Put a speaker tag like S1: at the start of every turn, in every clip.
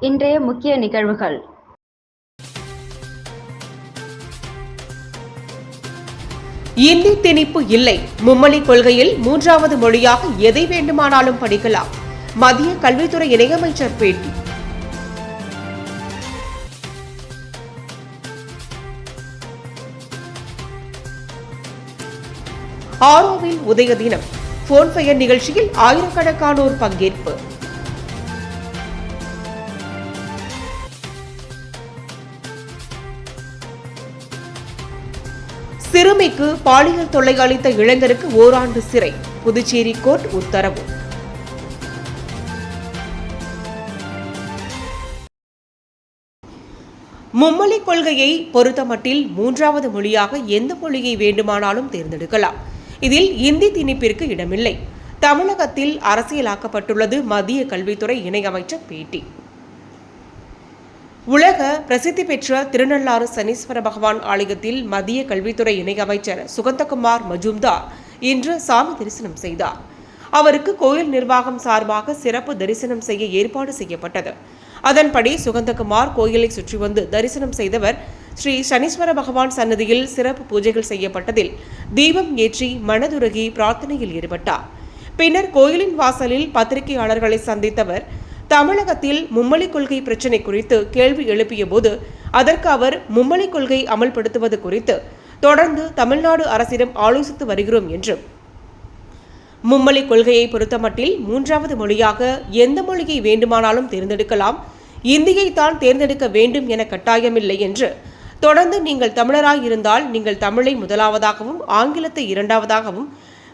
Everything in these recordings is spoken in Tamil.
S1: இன்றைய முக்கிய நிகழ்வுகள்.
S2: இந்தி திணிப்பு இல்லை. மும்மொழி கொள்கையில் மூன்றாவது மொழியாக எதை வேண்டுமானாலும் படிக்கலாம். மத்திய கல்வித்துறை இணையமைச்சர் பேட்டி. ஆரோவில் உதய தினம் போன்பயர் நிகழ்ச்சியில் ஆயிரக்கணக்கானோர் பங்கேற்பு. சிறுமிக்கு பாலியல் தொல்லை அளித்த இளைஞருக்கு ஓராண்டு சிறை புதுச்சேரி கோர்ட் உத்தரவு. மும்மொழி கொள்கையை பொறுத்தமட்டில் மூன்றாவது மொழியாக எந்த மொழியை வேண்டுமானாலும் தேர்ந்தெடுக்கலாம். இதில் இந்தி திணிப்பிற்கு இடமில்லை. தமிழகத்தில் அரசியலாக்கப்பட்டுள்ளது மத்திய கல்வித்துறை இணையமைச்சர் பேட்டி. உலக பிரசித்தி பெற்ற திருநள்ளாறு சனீஸ்வர பகவான் ஆலயத்தில் மத்திய கல்வித்துறை இணையமைச்சர் சுகந்தகுமார் மஜும்தார் இன்று சாமி தரிசனம் செய்தார். அவருக்கு கோயில் நிர்வாகம் சார்பாக சிறப்பு தரிசனம் செய்ய ஏற்பாடு செய்யப்பட்டது. அதன்படி சுகந்தகுமார் கோயிலை சுற்றி வந்து தரிசனம் செய்தவர் ஸ்ரீ சனீஸ்வர பகவான் சன்னதியில் சிறப்பு பூஜைகள் செய்யப்பட்டதில் தீபம் ஏற்றி மனதுருகி பிரார்த்தனையில் ஈடுபட்டார். பின்னர் கோயிலின் வாசலில் பத்திரிகையாளர்களை சந்தித்தவர் தமிழகத்தில் மும்மொழி கொள்கை பிரச்சினை குறித்து கேள்வி எழுப்பிய போது அதற்கு அவர் மும்மொழி கொள்கை அமல்படுத்துவது குறித்து தொடர்ந்து தமிழ்நாடு அரசிடம் ஆலோசித்து வருகிறோம் என்றும். மும்மொழி கொள்கையை பொறுத்தமட்டில் மூன்றாவது மொழியாக எந்த மொழியை வேண்டுமானாலும் தேர்ந்தெடுக்கலாம் இந்தியை தான் தேர்ந்தெடுக்க வேண்டும் என கட்டாயமில்லை என்று தொடர்ந்து நீங்கள் தமிழராய் இருந்தால் நீங்கள் தமிழை முதலாவதாகவும் ஆங்கிலத்தை இரண்டாவதாகவும்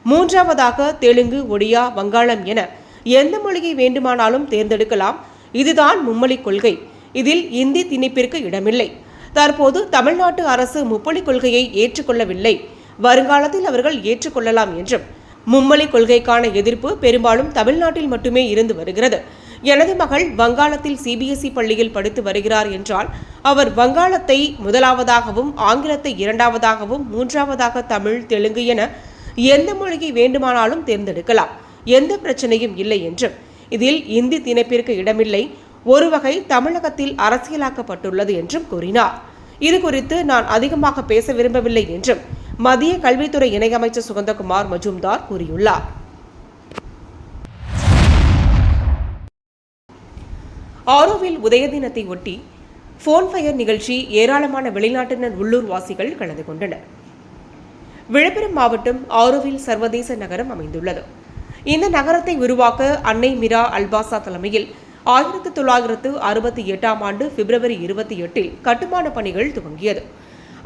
S2: மூன்றாவதாக தெலுங்கு ஒடியா வங்காளம் என எந்த மொழியை வேண்டுமானாலும் தேர்ந்தெடுக்கலாம். இதுதான் மும்மொழி கொள்கை. இதில் இந்தி திணிப்பிற்கு இடமில்லை. தற்போது தமிழ்நாட்டு அரசு மும்மொழி கொள்கையை ஏற்றுக்கொள்ளவில்லை. வருங்காலத்தில் அவர்கள் ஏற்றுக்கொள்ளலாம் என்றும் மும்மொழி கொள்கைக்கான எதிர்ப்பு பெரும்பாலும் தமிழ்நாட்டில் மட்டுமே இருந்து வருகிறது. எனது மகள் வங்காளத்தில் சிபிஎஸ்இ பள்ளியில் படித்து வருகிறார் என்றால் அவர் வங்காளத்தை முதலாவதாகவும் ஆங்கிலத்தை இரண்டாவதாகவும் மூன்றாவதாக தமிழ் தெலுங்கு என எந்த மொழியை வேண்டுமானாலும் தேர்ந்தெடுக்கலாம். எந்த பிரச்சனையும் இல்லை என்றும். இதில் இந்தி திணைப்பிற்கு இடமில்லை. ஒரு வகை தமிழகத்தில் அரசியலாக்கப்பட்டுள்ளது என்றும் கூறினார். இது குறித்து நான் அதிகமாக பேச விரும்பவில்லை என்றும் மத்திய கல்வித்துறை இணையமைச்சர் சுகந்தகுமார் மஜும்தார் கூறியுள்ளார். ஆரோவில் உதய தினத்தை ஒட்டி போன் ஃபயர் நிகழ்ச்சி ஏராளமான வெளிநாட்டினர் உள்ளூர் வாசிகள் கலந்து கொண்டனர். விழுப்புரம் மாவட்டம் ஆரோவில் சர்வதேச நகரம் அமைந்துள்ளது. இந்த நகரத்தை உருவாக்க அன்னை மிரா அல்பாசா தலைமையில் ஆயிரத்தி தொள்ளாயிரத்து அறுபத்தி எட்டாம் ஆண்டு பிப்ரவரி இருபத்தி எட்டில் கட்டுமான பணிகள் துவங்கியது.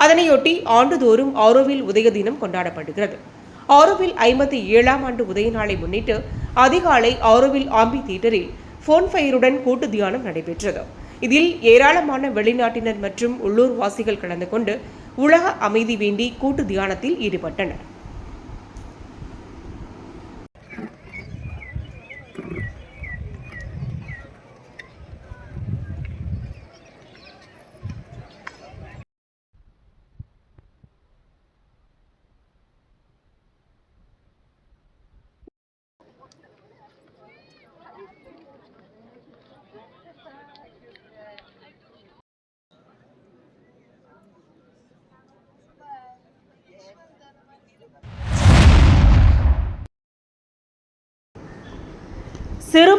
S2: அதனையொட்டி ஆண்டுதோறும் ஆரோவில் உதய தினம் கொண்டாடப்படுகிறது. ஆரோவில் ஐம்பத்தி ஏழாம் ஆண்டு உதய நாளை முன்னிட்டு அதிகாலை ஆரோவில் ஆம்பி தியேட்டரில் ஃபோன் ஃபயருடன் கூட்டு தியானம் நடைபெற்றது. இதில் ஏராளமான வெளிநாட்டினர் மற்றும் உள்ளூர் வாசிகள் கலந்து கொண்டு உலக அமைதி வேண்டி கூட்டு தியானத்தில் ஈடுபட்டனர்.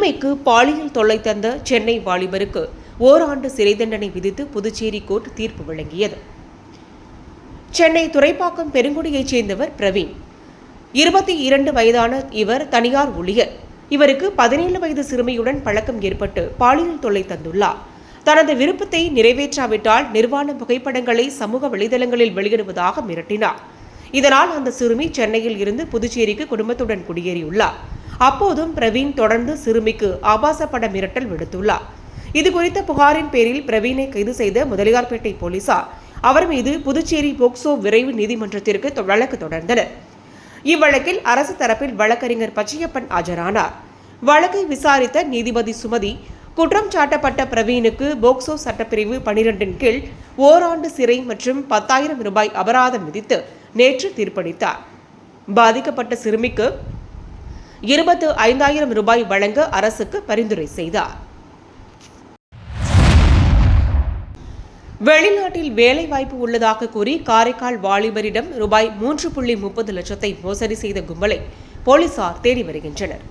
S2: சிறுமிக்கு பாலியல் தொல்லை தந்த சென்னை வாலிபருக்கு ஓராண்டு சிறை தண்டனை விதித்து புதுச்சேரி கோர்ட் தீர்ப்பு வழங்கியது. சென்னை துறைப்பாக்கம் பெருங்குடியைச் சேர்ந்தவர் பிரவீன். இருபத்தி இரண்டு வயதான இவர் தனியார் ஊழியர். இவருக்கு பதினேழு வயது சிறுமியுடன் பழக்கம் ஏற்பட்டு பாலியல் தொல்லை தந்துள்ளார். தனது விருப்பத்தை நிறைவேற்றாவிட்டால் நிர்வாண புகைப்படங்களை சமூக வலைதளங்களில் வெளியிடுவதாக மிரட்டினார். இதனால் அந்த சிறுமி சென்னையில் இருந்து புதுச்சேரிக்கு குடும்பத்துடன் குடியேறியுள்ளார். அப்போதும் பிரவீன் தொடர்ந்து சிறுமிக்கு ஆபாச பட மிரட்டல் விடுத்துள்ளார். இது குறித்த புகாரின் பேரில் பிரவீனை கைது செய்த முதலியார்பேட்டை போலீசார் அவர் மீது புதுச்சேரி போக்சோ விரைவு நீதிமன்றத்திற்கு வழக்கு தொடர்ந்தனர். இவ்வழக்கில் அரசு தரப்பில் வழக்கறிஞர் பச்சையப்பன் ஆஜரானார். வழக்கை விசாரித்த நீதிபதி சுமதி குற்றம் சாட்டப்பட்ட பிரவீனுக்கு போக்சோ சட்டப்பிரிவு பனிரெண்டின் கீழ் ஓராண்டு சிறை மற்றும் பத்தாயிரம் ரூபாய் அபராதம் விதித்து நேற்று தீர்ப்பளித்தார். பாதிக்கப்பட்ட சிறுமிக்கு இருபத்து ஐந்தாயிரம் ரூபாய் வழங்க அரசுக்கு பரிந்துரை செய்தார். வெளிநாட்டில் வேலை வாய்ப்பு உள்ளதாக கூறி காரைக்கால் வாலிபரிடம் ரூபாய் மூன்று புள்ளி முப்பது லட்சத்தை மோசடி செய்த கும்பலை போலீசார் தேடி வருகின்றனர்.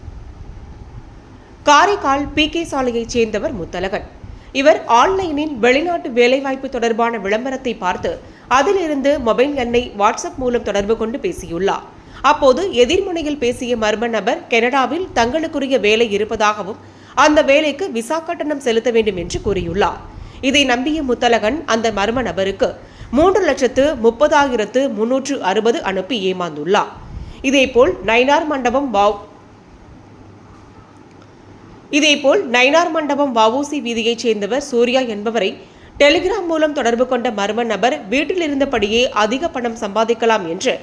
S2: காரைக்கால் பி கே சாலையைச் சேர்ந்தவர் முத்தலகன். இவர் ஆன்லைனில் வெளிநாட்டு வேலைவாய்ப்பு தொடர்பான விளம்பரத்தை பார்த்து அதிலிருந்து மொபைல் எண்ணை வாட்ஸ்அப் மூலம் தொடர்பு கொண்டு பேசியுள்ளார். அப்போது எதிர்முனையில் பேசிய மர்ம நபர் கனடாவில் தங்களுக்குரிய வேலை இருப்பதாகவும் அந்த வேலைக்கு விசா கட்டணம் செலுத்த வேண்டும் என்று கூறியுள்ளார். இதை நம்பிய முத்தலகன் அந்த மர்ம நபருக்கு மூன்று லட்சத்து முப்பதாயிரத்து முன்னூற்று அறுபது அனுப்பி ஏமாந்துள்ளார். இதேபோல் நைனார் மண்டபம் வாவ் இதேபோல் நைனார் மண்டபம் வவுசி வீதியைச் சேர்ந்தவர் சூர்யா என்பவரை டெலிகிராம் மூலம் தொடர்பு கொண்ட மர்ம நபர் வீட்டில் இருந்தபடியே அதிக பணம் சம்பாதிக்கலாம் என்று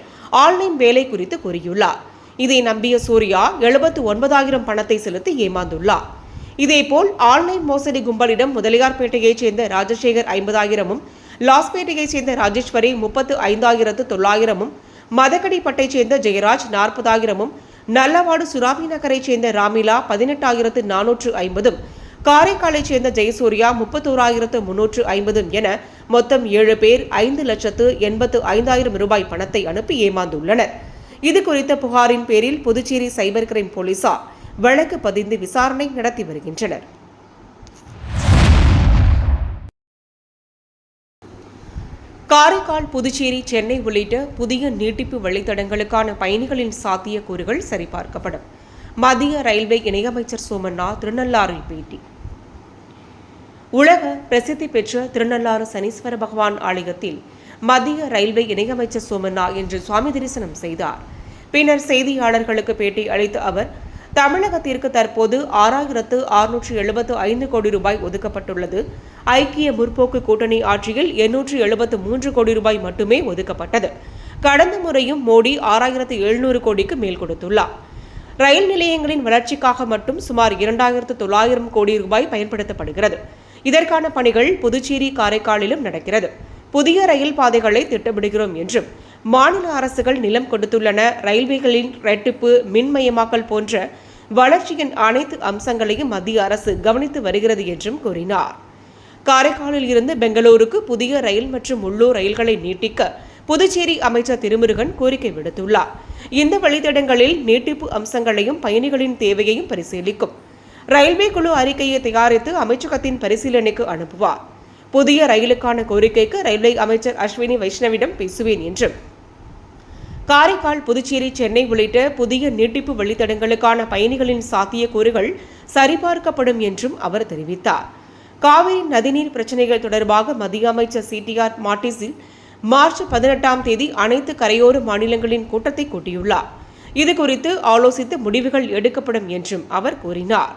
S2: ஆன்லைன் வேலை குறித்து கூறியுள்ளார். இதை நம்பிய சூர்யா எழுபத்து ஒன்பதாயிரம் பணத்தை செலுத்தி ஏமாந்துள்ளார். இதேபோல் ஆன்லைன் மோசடி கும்பலிடம் முதலியார்பேட்டையைச் சேர்ந்த ராஜசேகர் ஐம்பதாயிரமும் லாஸ்பேட்டையைச் சேர்ந்த ராஜேஸ்வரி முப்பத்து ஐந்தாயிரத்து தொள்ளாயிரமும் மதக்கடிப்பட்டைச் சேர்ந்த ஜெயராஜ் நாற்பதாயிரமும் நல்லவாடு சுராமி நகரைச் சேர்ந்த ராமிலா பதினெட்டாயிரத்து நானூற்று ஐம்பதும் காரைக்காலைச் சேர்ந்த ஜெயசூர்யா முப்பத்தோராயிரத்து முன்னூற்று ஐம்பதும் என மொத்தம் ஏழு பேர் ஐந்து லட்சத்து எண்பத்து ஐந்தாயிரம் ரூபாய் பணத்தை அனுப்பி ஏமாந்துள்ளனர். இது குறித்த புகாரின் பேரில் புதுச்சேரி சைபர் கிரைம் போலீசார் வழக்கு பதிந்து விசாரணை நடத்தி வருகின்றனர். காரைக்கால் புதுச்சேரி சென்னை உள்ளிட்ட புதிய நீட்டிப்பு வழித்தடங்களுக்கான பயணிகளின் சாத்தியக்கூறுகள் சரிபார்க்கப்படும். மத்திய ரயில்வே இணையமைச்சர் சோமண்ணா திருநள்ளாரில் பேட்டி உலக பிரசித்தி பெற்ற திருநள்ளாறு சனீஸ்வர பகவான் ஆலயத்தில் மத்திய ரயில்வே இணையமைச்சர் சோமண்ணா இன்று சுவாமி தரிசனம் செய்தார். பின்னர் செய்தியாளர்களுக்கு பேட்டி அளித்த அவர் தமிழகத்திற்கு தற்போது ஆறாயிரத்து ஆறுநூற்று எழுபத்து ஐந்து கோடி ரூபாய் ஒதுக்கப்பட்டுள்ளது. ஐக்கிய முற்போக்கு கூட்டணி ஆட்சியில் எண்ணூற்று எழுபத்து மூன்று கோடி ரூபாய் மட்டுமே ஒதுக்கப்பட்டது. கடந்த முறையும் மோடி ஆறாயிரத்து எழுநூறு கோடிக்கு மேல் கொடுத்துள்ளார். ரயில் நிலையங்களின் வளர்ச்சிக்காக மட்டும் சுமார் இரண்டாயிரத்து தொள்ளாயிரம் கோடி ரூபாய் பயன்படுத்தப்படுகிறது. இதற்கான பணிகள் புதுச்சேரி காரைக்காலிலும் நடக்கிறது. புதிய ரயில் பாதைகளை திட்டமிடுகிறோம் என்றும் மாநில அரசுகள் நிலம் கொடுத்துள்ளன ரயில்வேகளின் ரெட்டிப்பு மின்மயமாக்கல் போன்ற வளர்ச்சியின் அனைத்து அம்சங்களையும் மத்திய அரசு கவனித்து வருகிறது என்றும் கூறினார். காரைக்காலில் இருந்து பெங்களூருக்கு புதிய ரயில் மற்றும் உள்ளூர் ரயில்களை நீட்டிக்க புதுச்சேரி அமைச்சர் திருமுருகன் கோரிக்கை விடுத்துள்ளார். இந்த வழித்தடங்களில் நீட்டிப்பு அம்சங்களையும் பயணிகளின் தேவையையும் பரிசீலிக்கும். ரயில்வே குழு அறிக்கையை தயாரித்து அமைச்சகத்தின் பரிசீலனைக்கு அனுப்புவார். புதிய ரயிலுக்கான கோரிக்கைக்கு ரயில்வே அமைச்சர் அஸ்வினி வைஷ்ணவிடம் பேசுவேன் என்றும். காரைக்கால் புதுச்சேரி சென்னை உள்ளிட்ட புதிய நீட்டிப்பு வழித்தடங்களுக்கான பயணிகளின் சாத்தியக்கூறுகள் சரிபார்க்கப்படும் என்றும் அவர் தெரிவித்தார். காவிரி நதிநீர் பிரச்சினைகள் தொடர்பாக மத்திய அமைச்சர் சிடிஆர் மார்டிஸில் மார்ச் பதினெட்டாம் தேதி அனைத்து கரையோர மாநிலங்களின் கூட்டத்தை கூட்டியுள்ளார். இதுகுறித்து ஆலோசித்து முடிவுகள் எடுக்கப்படும் என்றும் அவர் கூறினார்.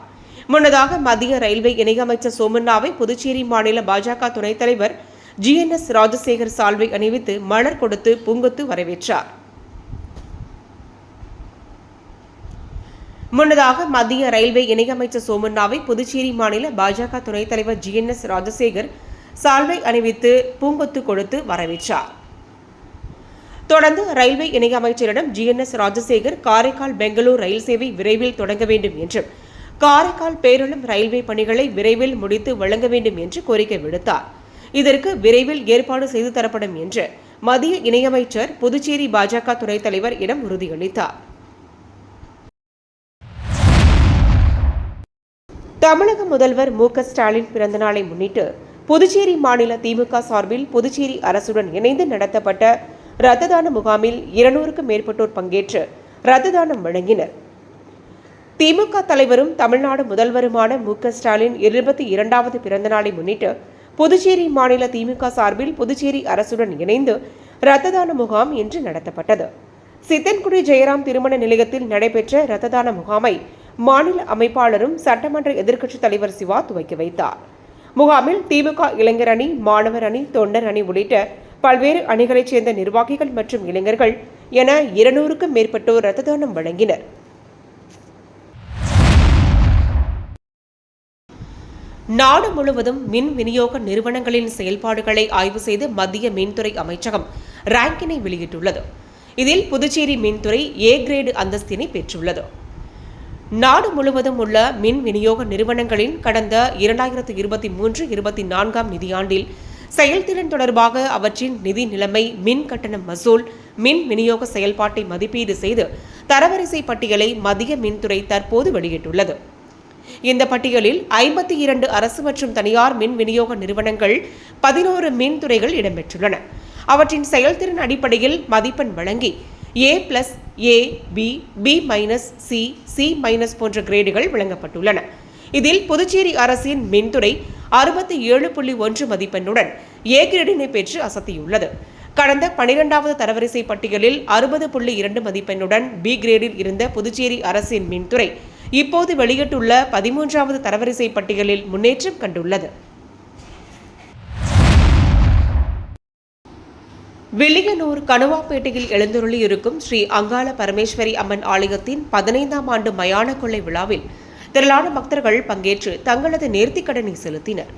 S2: முன்னதாக மத்திய ரயில்வே இணையமைச்சர் சோமண்ணாவை புதுச்சேரி மாநில பாஜக துணைத் தலைவர் ஜிஎன்எஸ் ராஜசேகர் சால்வை அணிவித்து மலர் கொடுத்து பூங்கொத்து வரவேற்றார். முன்னதாக மத்திய ரயில்வே இணையமைச்சர் சோமண்ணாவை புதுச்சேரி மாநில பாஜக துணைத் தலைவர் ஜிஎன்எஸ் ராஜசேகர் சால்வை அணிவித்து பூங்கொத்து கொடுத்து வரவேற்றார். தொடர்ந்து ரயில்வே இணையமைச்சரிடம் ஜிஎன்எஸ் ராஜசேகர் காரைக்கால் பெங்களூர் ரயில் சேவை விரைவில் தொடங்க வேண்டும் என்றும் காரைக்கால் பேரளம் ரயில்வே பணிகளை விரைவில் முடித்து வழங்க வேண்டும் என்று கோரிக்கை விடுத்தார். இதற்கு விரைவில் ஏற்பாடு செய்து தரப்படும் என்று மத்திய இணையமைச்சர் புதுச்சேரி பாஜக துணைத் தலைவர் இடம் உறுதியளித்தார். தமிழக முதல்வர் மு க ஸ்டாலின் பிறந்தநாளை முன்னிட்டு புதுச்சேரி மாநில திமுக சார்பில் புதுச்சேரி அரசுடன் இணைந்து நடத்தப்பட்ட இரத்த தான முகாமில் இருநூறுக்கும் மேற்பட்டோர் பங்கேற்று இரத்த தானம் வழங்கினர். திமுக தலைவரும் தமிழ்நாடு முதல்வருமான மு க ஸ்டாலின் இருபத்தி இரண்டாவது பிறந்தநாளை முன்னிட்டு புதுச்சேரி மாநில திமுக சார்பில் புதுச்சேரி அரசுடன் இணைந்து இரத்த தான முகாம் இன்று நடத்தப்பட்டது. சித்தன்குடி ஜெயராம் திருமண நிலையத்தில் நடைபெற்ற இரத்த தான முகாமை மாநில அமைப்பாளரும் சட்டமன்ற எதிர்க்கட்சித் தலைவர் சிவா துவக்கி வைத்தார். முகாமில் திமுக இளைஞர் அணி மாணவர் அணி தொண்டர் அணி உள்ளிட்ட பல்வேறு அணிகளைச் சேர்ந்த நிர்வாகிகள் மற்றும் இளைஞர்கள் என இருநூறுக்கும் மேற்பட்டோர் இரத்த தானம் வழங்கினர். நாடு முழுவதும் மின் விநியோக நிறுவனங்களின் செயல்பாடுகளை ஆய்வு செய்து மத்திய மின்துறை அமைச்சகம் ரேங்கினை வெளியிட்டுள்ளது. இதில் புதுச்சேரி மின்துறை ஏ கிரேடு அந்தஸ்தினை பெற்றுள்ளது. நாடு முழுவதும் உள்ள மின் விநியோக நிறுவனங்களின் கடந்த இரண்டாயிரத்து இருபத்தி மூன்று இருபத்தி நான்காம் நிதியாண்டில் செயல்திறன் தொடர்பாக அவற்றின் நிதி நிலைமை மின் கட்டணம் மசூல் மின் விநியோக செயல்பாட்டை மதிப்பீடு செய்து தரவரிசை பட்டியலை மத்திய மின்துறை தற்போது வெளியிட்டுள்ளது. இந்த பட்டியலில் ஐம்பத்தி இரண்டு அரசு மற்றும் தனியார் மின் விநியோக நிறுவனங்கள் பதினோரு மின்துறைகள் இடம்பெற்றுள்ளன. அவற்றின் செயல்திறன் அடிப்படையில் மதிப்பெண் வழங்கி A plus A B B minus C C minus போன்ற கிரேடுகள் வழங்கப்பட்டுள்ளன. இதில் புதுச்சேரி அரசின் மின்துறை அறுபத்தி ஏழு புள்ளி ஒன்று மதிப்பெண்ணுடன் ஏ கிரேடினை பெற்று அசத்தியுள்ளது. கடந்த பனிரெண்டாவது தரவரிசை பட்டியலில் அறுபது புள்ளி இரண்டு மதிப்பெண்ணுடன் பி கிரேடில் இருந்த புதுச்சேரி அரசின் மின்துறை இப்போது வெளியிட்டுள்ள பதிமூன்றாவது தரவரிசை பட்டியலில் முன்னேற்றம் கண்டுள்ளது. வில்லியனூர் கணுவாப்பேட்டையில் எழுந்தருளி இருக்கும் ஸ்ரீ அங்காள பரமேஸ்வரி அம்மன் ஆலயத்தின் பதினைந்தாம் ஆண்டு மயான கொள்ளை விழாவில் திரளான பக்தர்கள் பங்கேற்று தங்களது நேர்த்திக்கடனை செலுத்தினர்.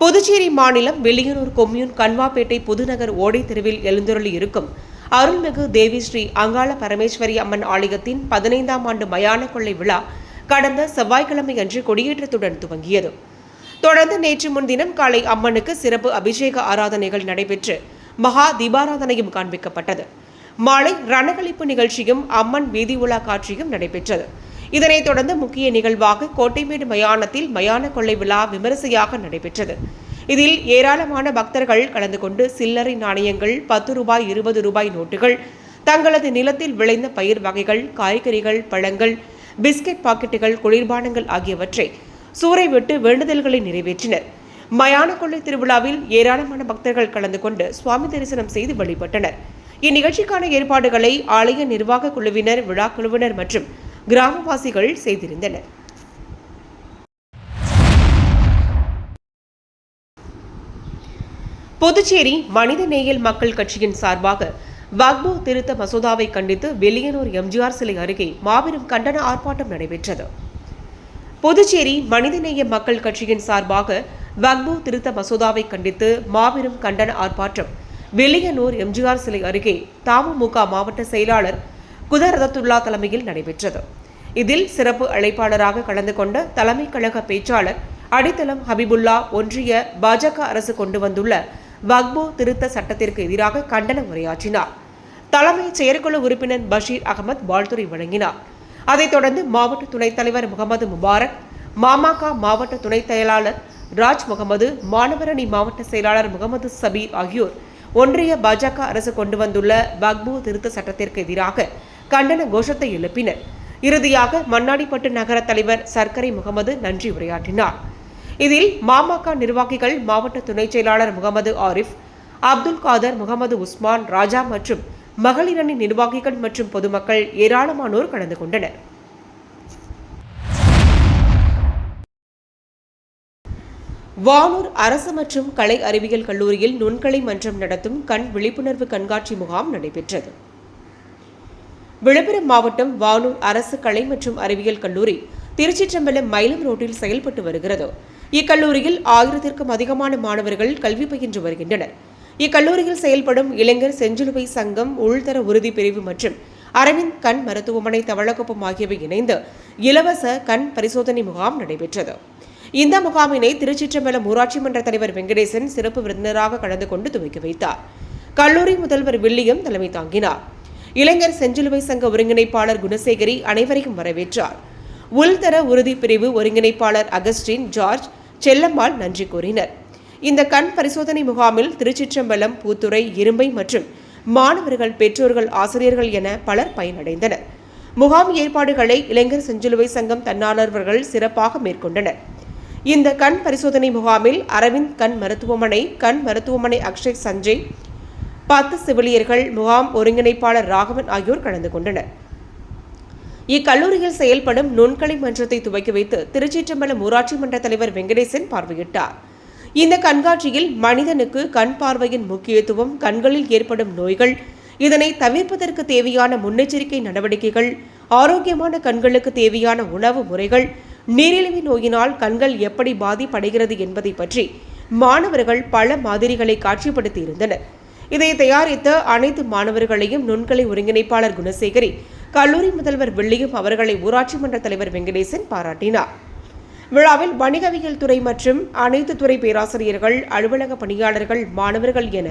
S2: புதுச்சேரி மாநிலம் வில்லியனூர் கொம்யூன் கன்வாப்பேட்டை புதுநகர் ஓடை தெருவில் எழுந்தருளி இருக்கும் அருள்மிகு தேவி ஸ்ரீ அங்காள பரமேஸ்வரி அம்மன் ஆலயத்தின் பதினைந்தாம் ஆண்டு மயான கொள்ளை விழா கடந்த செவ்வாய்க்கிழமை அன்று கொடியேற்றத்துடன் துவங்கியது. தொடர்ந்து நேற்று முன்தினம் காலை அம்மனுக்கு சிறப்பு அபிஷேக ஆராதனைகள் நடைபெற்று மகா தீபாராதனையும் காண்பிக்கப்பட்டது. மாலை ரணகளிப்பு நிகழ்ச்சியும் அம்மன் வீதி உலா காட்சியும் நடைபெற்றது. இதனைத் தொடர்ந்து முக்கிய நிகழ்வாக கோட்டைமேடு மயானத்தில் மயான கொள்ளை விழா விமரிசையாக நடைபெற்றது. இதில் ஏராளமான பக்தர்கள் கலந்து கொண்டு சில்லறை நாணயங்கள் பத்து ரூபாய் இருபது ரூபாய் நோட்டுகள் தங்களது நிலத்தில் விளைந்த பயிர் வகைகள் காய்கறிகள் பழங்கள் பிஸ்கட் பாக்கெட்டுகள் குளிர்பானங்கள் ஆகியவற்றை சூறை விட்டு வேண்டுதல்களை நிறைவேற்றினர். மயான கொள்ளை திருவிழாவில் ஏராளமான பக்தர்கள் கலந்து கொண்டு சுவாமி தரிசனம் செய்து வழிபட்டனர். இந்நிகழ்ச்சிக்கான ஏற்பாடுகளை ஆலய நிர்வாக குழுவினர் விழா குழுவினர் மற்றும் கிராமவாசிகள் செய்திருந்தனர். புதுச்சேரி மனிதநேயல் மக்கள் கட்சியின் சார்பாக வக்பு திருத்த மசோதாவை கண்டித்து வெளியனூர் எம்ஜிஆர் சிலை அருகே மாபெரும் கண்டன ஆர்ப்பாட்டம் நடைபெற்றது. புதுச்சேரி மனிதநேய மக்கள் கட்சியின் சார்பாக வக்பு திருத்த மசோதாவை கண்டித்து மாபெரும் கண்டன ஆர்ப்பாட்டம் வெளியனூர் எம்ஜிஆர் சிலை அருகே தமுமுக மாவட்ட செயலாளர் குதரதத்துல்லா தலைமையில் நடைபெற்றது. இதில் சிறப்பு அழைப்பாளராக கலந்து கொண்ட தலைமை கழக பேச்சாளர் அடித்தளம் ஹபிபுல்லா ஒன்றிய பாஜக அரசு கொண்டு வந்துள்ள வக்போ திருத்த சட்டத்திற்கு எதிராக கண்டன உரையாற்றினார். தலைமை செயற்குழு உறுப்பினர் பஷீர் அகமது வாழ்த்துறை வழங்கினார். அதைத் தொடர்ந்து மாவட்ட துணைத் தலைவர் முகமது முபாரக் மாமாக மாவட்ட துணைத் செயலாளர் ராஜ் முகமது மாணவரணி மாவட்ட செயலாளர் முகமது சபீர் ஆகியோர் ஒன்றிய பாஜக அரசு கொண்டு வந்துள்ள வக்பு திருத்த சட்டத்திற்கு எதிராக கண்டன கோஷத்தை எழுப்பினர். இறுதியாக மண்ணாடிப்பட்டு நகர தலைவர் சர்க்கரை முகமது நன்றி உரையாற்றினார். இதில் மாமக நிர்வாகிகள் மாவட்ட துணைச் செயலாளர் முகமது ஆரிஃப் அப்துல் காதர் முகமது உஸ்மான் ராஜா மற்றும் மகளிரணி நிர்வாகிகள் மற்றும் பொதுமக்கள் ஏராளமானோர் கலந்து கொண்டனர். வானூர் அரசு மற்றும் கலை அறிவியல் கல்லூரியில் நுண்கலை மன்றம் நடத்தும் கண் விழிப்புணர்வு கண்காட்சி முகாம் நடைபெற்றது. விழுப்புரம் மாவட்டம் வானூர் அரசு கலை மற்றும் அறிவியல் கல்லூரி திருச்சிற்றம்பலம் மயிலம் ரோட்டில் செயல்பட்டு வருகிறது. இக்கல்லூரியில் ஆயிரத்திற்கும் அதிகமான மாணவர்கள் கல்வி பயின்று வருகின்றனர். இக்கல்லூரியில் செயல்படும் இளைஞர் செஞ்சிலுவை சங்கம் உள்தர உறுதி பிரிவு மற்றும் அரவிந்த் கண் மருத்துவமனை தவளக்குப்பம் ஆகியவை இணைந்து இலவச கண் பரிசோதனை முகாம் நடைபெற்றது. இந்த முகாமினை திருச்சிற்றம்பலம் ஊராட்சி மன்ற தலைவர் வெங்கடேசன் சிறப்பு விருந்தினராக கலந்து கொண்டு துவக்கி வைத்தார். கல்லூரி முதல்வர் வில்லியம் தலைமை தாங்கினார். இளைஞர் செஞ்சிலுவை சங்க ஒருங்கிணைப்பாளர் குணசேகரி அனைவரையும் வரவேற்றார். உள்தர உறுதி பிரிவு ஒருங்கிணைப்பாளர் அகஸ்டின் ஜார்ஜ் செல்லம்மாள் நன்றி கூறினர். இந்த கண் பரிசோதனை முகாமில் திருச்சிற்றம்பலம் பூத்துறை இரும்பை மற்றும் மாணவர்கள் பெற்றோர்கள் ஆசிரியர்கள் என பலர் பயனடைந்தனர். முகாம் ஏற்பாடுகளை இளைஞர் செஞ்சிலுவை சங்கம் தன்னார்வர்கள் சிறப்பாக மேற்கொண்டனர். இந்த கண் பரிசோதனை முகாமில் அரவிந்த் கண் மருத்துவமனை கண் மருத்துவமனை அக்ஷய் சஞ்சய் பத்து செவிலியர்கள் முகாம் ஒருங்கிணைப்பாளர் ராகவன் ஆகியோர் கலந்து கொண்டனர். இக்கல்லூரியில் செயல்படும் நுண்கலை மன்றத்தை துவக்கி வைத்து திருச்சிற்றம்பலம் ஊராட்சி மன்ற தலைவர் வெங்கடேசன் பார்வையிட்டார். இந்த கண்காட்சியில் மனிதனுக்கு கண் பார்வையின் முக்கியத்துவம் கண்களில் ஏற்படும் நோய்கள் இதனை தவிர்ப்பதற்கு தேவையான முன்னெச்சரிக்கை நடவடிக்கைகள் ஆரோக்கியமான கண்களுக்கு தேவையான உணவு முறைகள் நீரிழிவு நோயினால் கண்கள் எப்படி பாதிப்படைகிறது என்பதை பற்றி மாணவர்கள் பல மாதிரிகளை காட்சிப்படுத்தியிருந்தனர். இதை தயாரித்த அனைத்து மாணவர்களையும் நுண்கலை ஒருங்கிணைப்பாளர் குணசேகரி கல்லூரி முதல்வர் வில்லியம் அவர்களை ஊராட்சி மன்ற தலைவர் வெங்கடேசன் பாராட்டினார். விழாவில் வணிகவியல் துறை மற்றும் அனைத்து துறை பேராசிரியர்கள் அலுவலக பணியாளர்கள் மாணவர்கள் என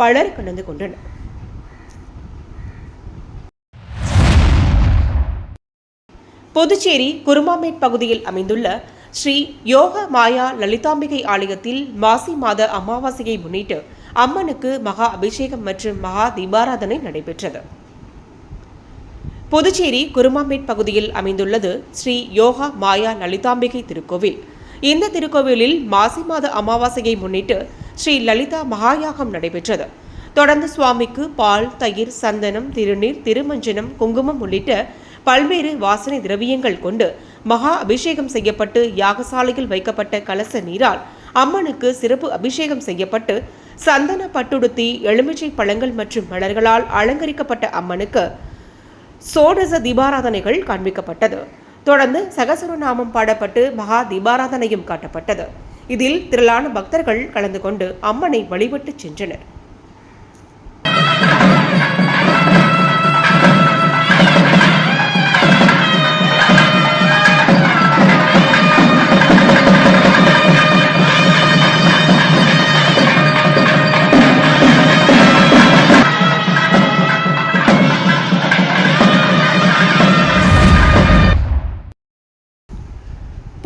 S2: பலர் கலந்து கொண்டனர். புதுச்சேரி குருமாமேட் பகுதியில் அமைந்துள்ள ஸ்ரீ யோக மாயா லலிதாம்பிகை ஆலயத்தில் மாசி மாத அமாவாசையை முன்னிட்டு அம்மனுக்கு மகா அபிஷேகம் மற்றும் மகா தீபாராதனை நடைபெற்றது. புதுச்சேரி குருமாமேட் பகுதியில் அமைந்துள்ளது ஸ்ரீ யோகா மாயா லலிதாம்பிகை திருக்கோவில். இந்த திருக்கோவிலில் மாசி மாத அமாவாசையை முன்னிட்டு ஸ்ரீ லலிதா மகாயாகம் நடைபெற்றது. தொடர்ந்து சுவாமிக்கு பால் தயிர் சந்தனம் திருநீர் திருமஞ்சனம் குங்குமம் உள்ளிட்ட பல்வேறு வாசனை திரவியங்கள் கொண்டு மகா அபிஷேகம் செய்யப்பட்டு யாகசாலையில் வைக்கப்பட்ட கலச நீரால் அம்மனுக்கு சிறப்பு அபிஷேகம் செய்யப்பட்டு சந்தன பட்டுடுத்தி எலுமிச்சை பழங்கள் மற்றும் மலர்களால் அலங்கரிக்கப்பட்ட அம்மனுக்கு சோடச தீபாராதனைகள் காண்பிக்கப்பட்டது. தொடர்ந்து சகசரநாமம் பாடப்பட்டு மகா தீபாராதனையும் காட்டப்பட்டது. இதில் திரளான பக்தர்கள் கலந்து கொண்டு அம்மனை வழிபட்டு சென்றனர்.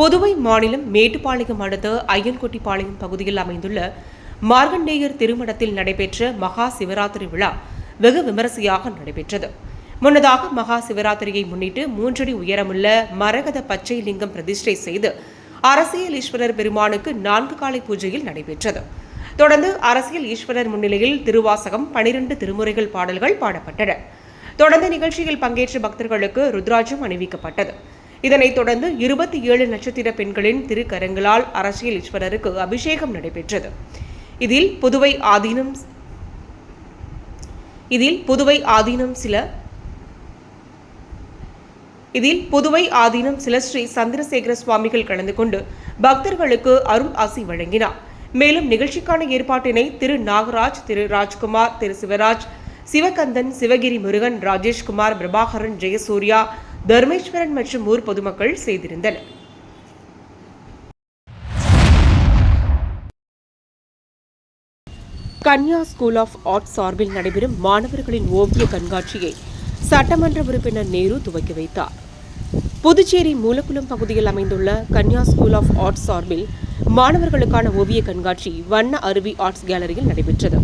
S2: புதுவை மாநிலம் மேட்டுப்பாளையம் அடுத்த ஐயன்கொட்டிப்பாளையம் பகுதியில் அமைந்துள்ள மார்கண்டேயர் திருமணத்தில் நடைபெற்ற மகா சிவராத்திரி விழா வெகு விமரிசையாக நடைபெற்றது. முன்னதாக மகா சிவராத்திரியை முன்னிட்டு மூன்றடி உயரமுள்ள மரகத பச்சை லிங்கம் பிரதிஷ்டை செய்து அரசியல் ஈஸ்வரர் பெருமானுக்கு நான்கு காலை பூஜையில் நடைபெற்றது. தொடர்ந்து அரசியல் ஈஸ்வரர் முன்னிலையில் திருவாசகம் பனிரெண்டு திருமுறைகள் பாடல்கள் பாடப்பட்டன. தொடர்ந்து நிகழ்ச்சியில் பங்கேற்ற பக்தர்களுக்கு ருத்ராஜம் அணிவிக்கப்பட்டது. இதனைத் தொடர்ந்து இருபத்தி ஏழு நட்சத்திர பெண்களின் திருக்கரங்களால் அரசியல் ஈஸ்வரருக்கு அபிஷேகம் நடைபெற்றது. இதில் புதுவை ஆதீனம் இதில் புதுவை ஆதீனம் சில இதில் புதுவை ஆதீனம் சில ஸ்ரீ சந்திரசேகர சுவாமிகள் கலந்து கொண்டு பக்தர்களுக்கு அருள் ஆசி வழங்கினார். மேலும் நிகழ்ச்சிக்கான ஏற்பாட்டினை திரு நாகராஜ் திரு ராஜ்குமார் திரு சிவராஜ் சிவகந்தன் சிவகிரி முருகன் ராஜேஷ்குமார் பிரபாகரன் ஜெயசூர்யா தர்மேஸ்வரன் மற்றும் ஊர் பொதுமக்கள் செய்திருந்தனர். கன்யா ஸ்கூல் ஆஃப் ஆர்ட்ஸ் சார்பில் நடைபெறும் மாணவர்களின் ஓவிய கண்காட்சியை சட்டமன்ற உறுப்பினர் நேரு துவக்கி வைத்தார். புதுச்சேரி மூலக்குளம் பகுதியில் அமைந்துள்ள கன்யா ஸ்கூல் ஆஃப் ஆர்ட்ஸ் சார்பில் மாணவர்களுக்கான ஓவிய கண்காட்சி வண்ண அருவி ஆர்ட்ஸ் கேலரியில் நடைபெற்றது.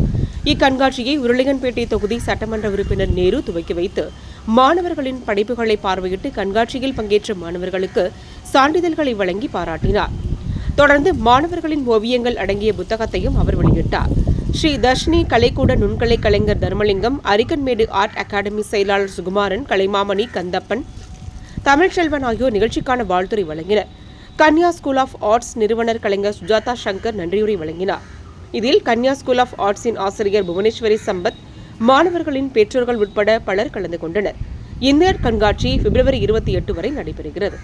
S2: இக்கண்காட்சியை உருளையன்பேட்டை தொகுதி சட்டமன்ற உறுப்பினர் நேரு துவக்கி வைத்து மாணவர்களின் படைப்புகளை பார்வையிட்டு கண்காட்சியில் பங்கேற்ற மாணவர்களுக்கு சான்றிதழ்களை வழங்கி பாராட்டினார். தொடர்ந்து மாணவர்களின் ஓவியங்கள் அடங்கிய புத்தகத்தையும் அவர் வெளியிட்டார். ஸ்ரீ தர்ஷினி கலைக்கூட நுண்கலை கலைஞர் தர்மலிங்கம் அரிக்கன்மேடு ஆர்ட் அகாடமி செயலாளர் சுகுமாரன் கலைமாமணி கந்தப்பன் தமிழ்ச்செல்வன் ஆகியோர் நிகழ்ச்சிக்கான வாழ்த்துரை வழங்கினர். கன்யா ஸ்கூல் ஆஃப் ஆர்ட்ஸ் நிறுவனர் கலைஞர் சுஜாதா சங்கர் நன்றியுரை வழங்கினார். இதில் கன்யா ஸ்கூல் ஆஃப் ஆர்ட்ஸின் ஆசிரியர் புவனேஸ்வரி சம்பத் மாணவர்களின் பெற்றோர்கள் உட்பட பலர் கலந்து கொண்டனர். இந்த கண்காட்சி பிப்ரவரி இருபத்தி எட்டு வரை நடைபெறுகிறது.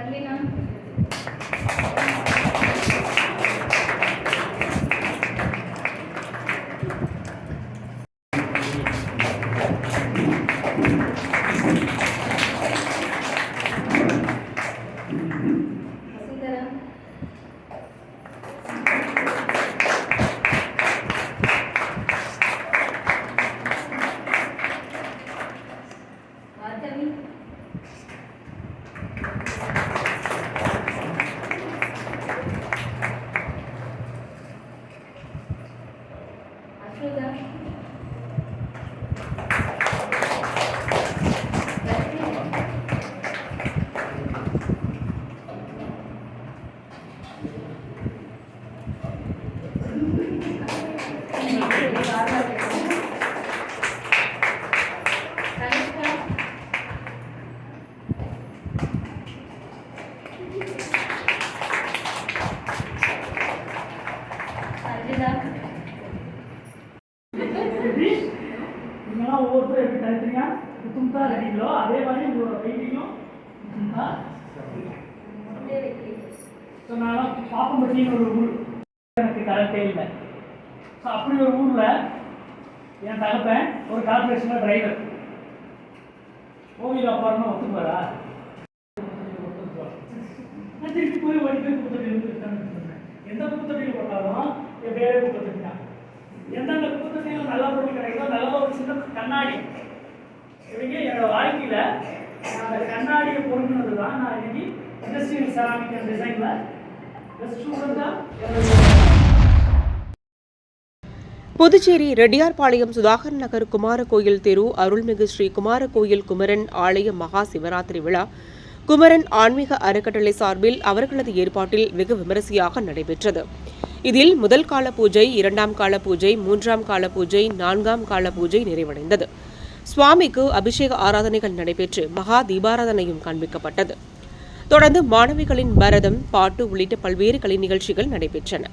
S3: తల్లి Obrigada. டிசைனில் அந்த கண்ணாடியை பொருந்தினது தான் நான் இன்னைக்கு இண்டஸ்ட்ரியல் செராமிக் அண்ட் டிசைனில் பெஸ்ட் ஸ்டூடெண்ட்டாக
S2: புதுச்சேரி ரெட்டியார்பாளையம் சுதாகர் நகர் குமார கோயில் தெரு அருள்மிகு ஸ்ரீ குமார கோயில் குமரன் ஆலய மகா சிவராத்திரி விழா. குமரன் ஆன்மீக அறக்கட்டளை சார்பில் அவர்களது ஏற்பாட்டில் வெகு விமரிசையாக நடைபெற்றது. இதில் முதல் கால பூஜை இரண்டாம் கால பூஜை மூன்றாம் கால பூஜை நான்காம் கால பூஜை நிறைவடைந்தது. சுவாமிக்கு அபிஷேக ஆராதனைகள் நடைபெற்று மகா தீபாராதனையும் காண்பிக்கப்பட்டது. தொடர்ந்து மாணவிகளின் பரதம் பாட்டு உள்ளிட்ட பல்வேறு கலை நிகழ்ச்சிகள் நடைபெற்றன.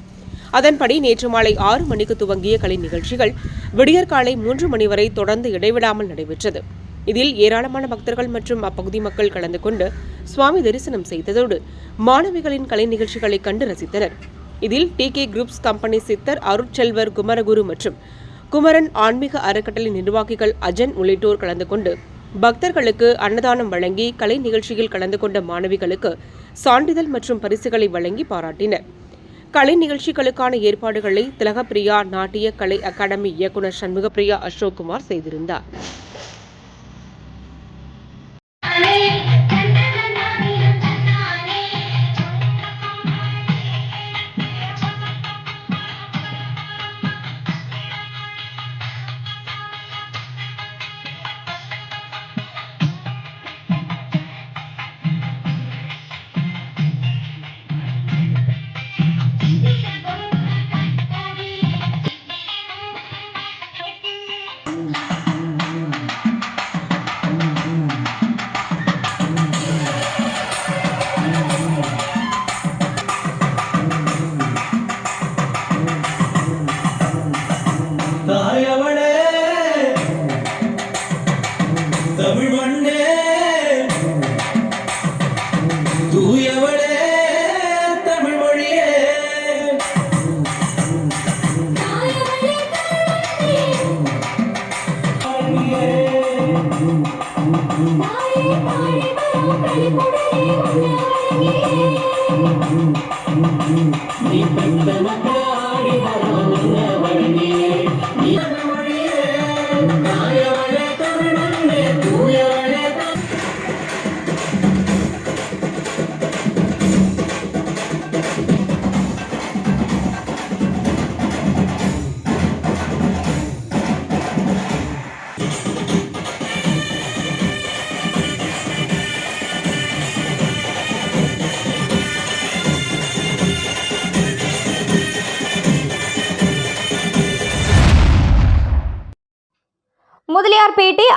S2: அதன்படி நேற்று மாலை ஆறு மணிக்கு துவங்கிய கலை நிகழ்ச்சிகள் விடியற்காலை மூன்று மணி வரை தொடர்ந்து இடைவிடாமல் நடைபெற்றது. இதில் ஏராளமான பக்தர்கள் மற்றும் அப்பகுதி மக்கள் கலந்து கொண்டு சுவாமி தரிசனம் செய்ததோடு மாணவிகளின் கலை நிகழ்ச்சிகளை கண்டு ரசித்தனர். இதில் டி கே குரூப்ஸ் கம்பெனி சித்தர் அருட்செல்வர் குமரகுரு மற்றும் குமரன் ஆன்மீக அறக்கட்டளை நிர்வாகிகள் அஜன் உள்ளிட்டோர் கலந்து கொண்டு பக்தர்களுக்கு அன்னதானம் வழங்கி கலை நிகழ்ச்சியில் கலந்து கொண்ட மாணவிகளுக்கு சான்றிதழ் மற்றும் பரிசுகளை வழங்கி பாராட்டினர். கலை நிகழ்ச்சிகளுக்கான ஏற்பாடுகளை திலகப்பிரியா நாட்டிய கலை அகாடமி இயக்குனர் சண்முகப்பிரியா அசோக்குமார் செய்திருந்தார்.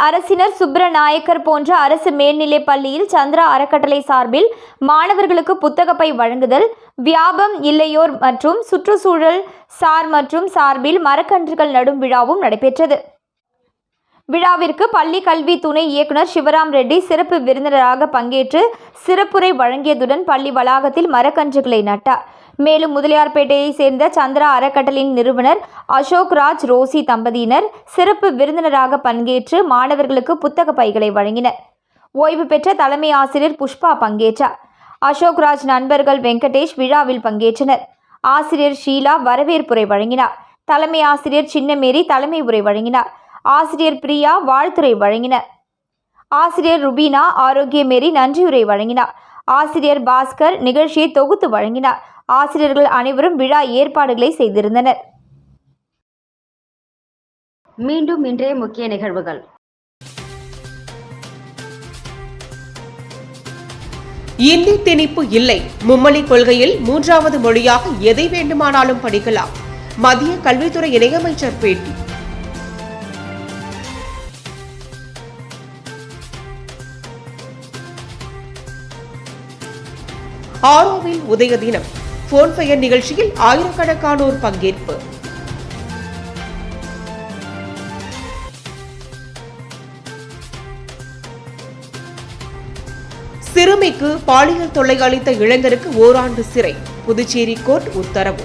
S4: அரசினர் சுப்ரநாயக்கர் போன்ற அரசு மேல்நிலைப் பள்ளியில் சந்திரா அறக்கட்டளை சார்பில் மாணவர்களுக்கு புத்தகப்பை வழங்குதல் வியாபம் இல்லையோர் மற்றும் சுற்றுச்சூழல் சார் மற்றும் சார்பில் மரக்கன்றுகள் நடும் விழாவும் நடைபெற்றது. விழாவிற்கு பள்ளி கல்வி துணை இயக்குனர் சிவராம் ரெட்டி சிறப்பு விருந்தினராக பங்கேற்று சிறப்புரை வழங்கியதுடன் பள்ளி வளாகத்தில் மரக்கன்றுகளை நட்டார். மேலும் முதலியார்பேட்டையை சேர்ந்த சந்திரா அறக்கட்டளையின் நிறுவனர் அசோக் ராஜ் ரோசி தம்பதியினர் சிறப்பு விருந்தினராக பங்கேற்று மாணவர்களுக்கு புத்தக பைகளை வழங்கினர். ஓய்வு பெற்ற தலைமை ஆசிரியர் புஷ்பா பங்கேற்றார். அசோக் ராஜ் நண்பர்கள் வெங்கடேஷ் விழாவில் பங்கேற்றனர். ஆசிரியர் ஷீலா வரவேற்புரை வழங்கினார். தலைமை ஆசிரியர் சின்னமேரி தலைமை உரை வழங்கினார். ஆசிரியர் பிரியா வாழ்த்துரை வழங்கினர். ஆசிரியர் ருபீனா ஆரோக்கியமேரி நன்றியுரை வழங்கினார். ஆசிரியர் பாஸ்கர் நிகழ்ச்சியை தொகுத்து வழங்கினார். ஆசிரியர்கள் அனைவரும் விழா ஏற்பாடுகளை செய்திருந்தனர்.
S1: மீண்டும் இன்றைய முக்கிய நிகழ்வுகள்.
S2: இந்தி திணிப்பு இல்லை. மும்மொழி கொள்கையில் மூன்றாவது மொழியாக எதை வேண்டுமானாலும் படிக்கலாம். மத்திய கல்வித்துறை இணையமைச்சர் பேட்டி. ஆரோவில் உதய தினம். போன் நிகழ்ச்சியில் ஆயிரக்கணக்கானோர் பங்கேற்பு. சிறுமிக்கு பாலியல் தொல்லை அளித்த இளைஞருக்கு ஓராண்டு சிறை. புதுச்சேரி கோர்ட் உத்தரவு.